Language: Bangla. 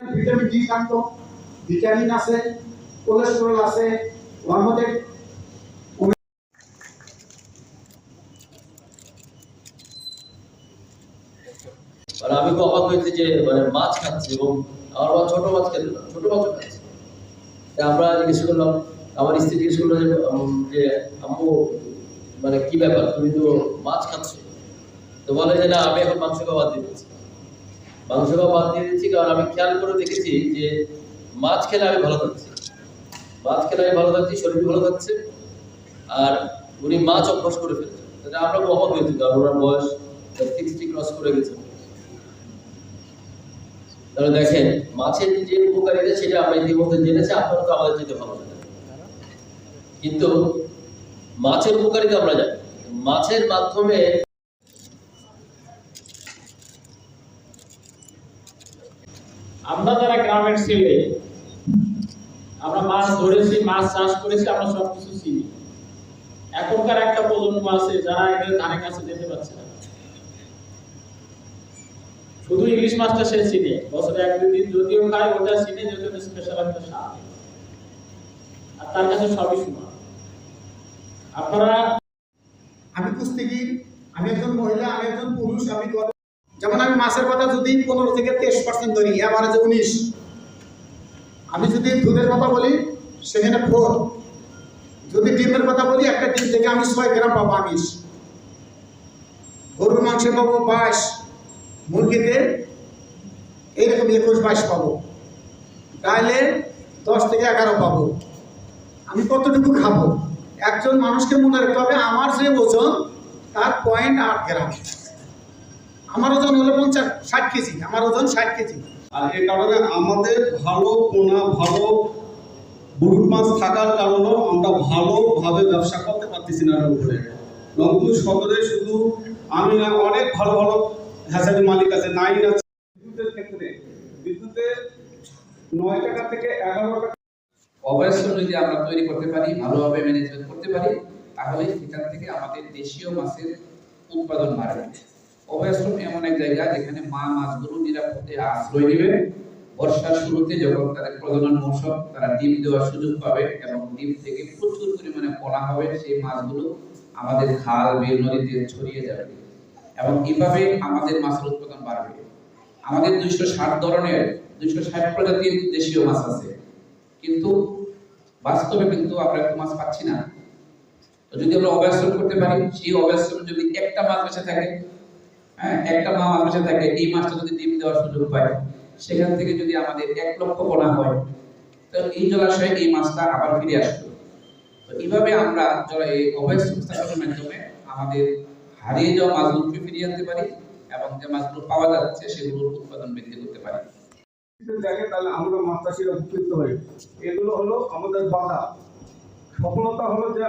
ভিটামিন ডি থাকতো ভিটামিন আছে কোলেস্টেরল আছে ওর মধ্যে মানে আমি তো অবাক হয়েছি যে মানে মাছ খাচ্ছে এবং আমার বাবা ছোট মাছ খেতে, ছোট মাছও খাচ্ছে। আমরা জিজ্ঞেস করলাম, আমার স্ত্রী জিজ্ঞেস করল যে আম্মু মানে কি ব্যাপার? তুমি তো মাছ খাচ্ছ। তো বলে যে, না, আমি এখন মাংস খাওয়া বাদ দিয়ে মাংস খাওয়া বাদ দিয়ে দিচ্ছি, কারণ আমি খেয়াল করে দেখেছি যে মাছ খেলে আমি ভালো থাকছি। মাছ খেলে আমি ভালো থাকছি, শরীর ভালো থাকছে, আর উনি মাছ অভ্যাস করে ফেলছেন। তাহলে আমরা হয়েছি কারণ ওনার বয়স সিক্সটি ক্রস করে গেছে। তাহলে দেখেন, মাছের যে উপকারিতা সেটা আমরা ইতিমধ্যে জেনেছি, আপনারা তো আমাদের যেতে ভালো জানেন কিন্তু মাছের উপকারিতা আমরা জানি। মাছের মাধ্যমে আমরা যারা গ্রামের ছেলে, আমরা মাছ ধরেছি, মাছ চাষ করেছি, আমরা সবকিছু চিনি। এখনকার একটা প্রজন্ম আছে যারা এদের ধারে কাছে যেতে পারছে না। শুধু ইলিশ মাছটা সে চিনে। বছরে এক দুই দিন যদিও খায়, ওটা চিনে যেহেতু স্পেশাল একটা স্বাদ। আর তার কাছে সবই সমান। আপনারা আমি কুস্তিগির, আমি একজন মহিলা, আমি একজন পুরুষ, আমি যেমন আমি মাছের কথা যদি পনেরো থেকে তেইশ পার্সেন্ট ধরি এভারেজে উনিশ, আমি যদি দুধের কথা বলি, সেখানে ফোর। যদি ডিমের কথা বলি, একটা ডিম থেকে আমি ছয় গ্রাম পাবো আমিষ। গরুর মাংসে পাবো বাইশ, মুরগিতে এইরকম একুশ, বাইশ পাবো। ডাইলে দশ থেকে এগারো পাবো। আমি কতটুকু খাব? একজন মানুষকে মনে রাখতে হবে, আমার যে ওজন, তার পয়েন্ট আট গ্রাম। আমার ওজন হলো পঞ্চাশ ষাট কেজি আমার ওজন ষাট কেজি। আর এই কারণে আমাদের ভালো পোনা ভালো বুরুট মাছ থাকার কারণেও আমরা ভালোভাবে ব্যবসা করতে পারতেছি না উপরে। রংপুর সদরে শুধু আমি না অনেক ভালো ভালো হ্যাচারি মালিক আছে নাইন আছে। বিদ্যুতের ক্ষেত্রে বিদ্যুতে নয় টাকা থেকে এগারো টাকা। অবশ্যই যদি আমরা তৈরি করতে পারি ভালোভাবে ম্যানেজমেন্ট করতে পারি তাহলে সেখান থেকে আমাদের দেশীয় মাছের উৎপাদন বাড়বে। অভয়াশ্রম এমন এক জায়গা যেখানে মা মাছগুলো নিরাপদে আশ্রয় নেবে। বর্ষার শুরুতে যখন তাদের প্রজনন মৌসুম, তারা ডিম দেওয়ার সুযোগ পাবে এবং ডিম থেকে প্রচুর পরিমাণে পোনা হবে, সেই মাছগুলো আমাদের খাল, বিল নদীতে ছড়িয়ে যাবে। এবং এইভাবে আমাদের মাছের উৎপাদন বাড়বে। আমাদের দুইশো ষাট ধরনের, দুইশো ষাট প্রজাতির দেশীয় মাছ আছে। কিন্তু বাস্তবে কিন্তু আমরা একটু মাছ পাচ্ছি না। তো যদি আমরা অভ্যাশ্রম করতে পারি, সেই অভ্যাশ্রম যদি একটা মাছ বেঁচে থাকে একটা মা বেঁচে থাকে, এই মাছটা যদি ডিম দেওয়ার সুযোগ পায়, সেখান থেকে যদি আমাদের এক লক্ষ পোনা হয়, তো এই জলাশয়ে এই মাছটা আবার ফিরে আসবে তো এইভাবে আমরা এই অভ্যাশ্রম স্থাপনের মাধ্যমে আমাদের হারিয়ে যাওয়া মাছগুলোকে ফিরিয়ে আনতে পারি এবং যে মাছগুলো পাওয়া যাচ্ছে, সেগুলোর উৎপাদন বৃদ্ধি করতে পারি। দেখে তাহলে আমরা মাছ চাষিরা উপকৃত হই এগুলো হলো আমাদের বাধা। সফলতা হলো যে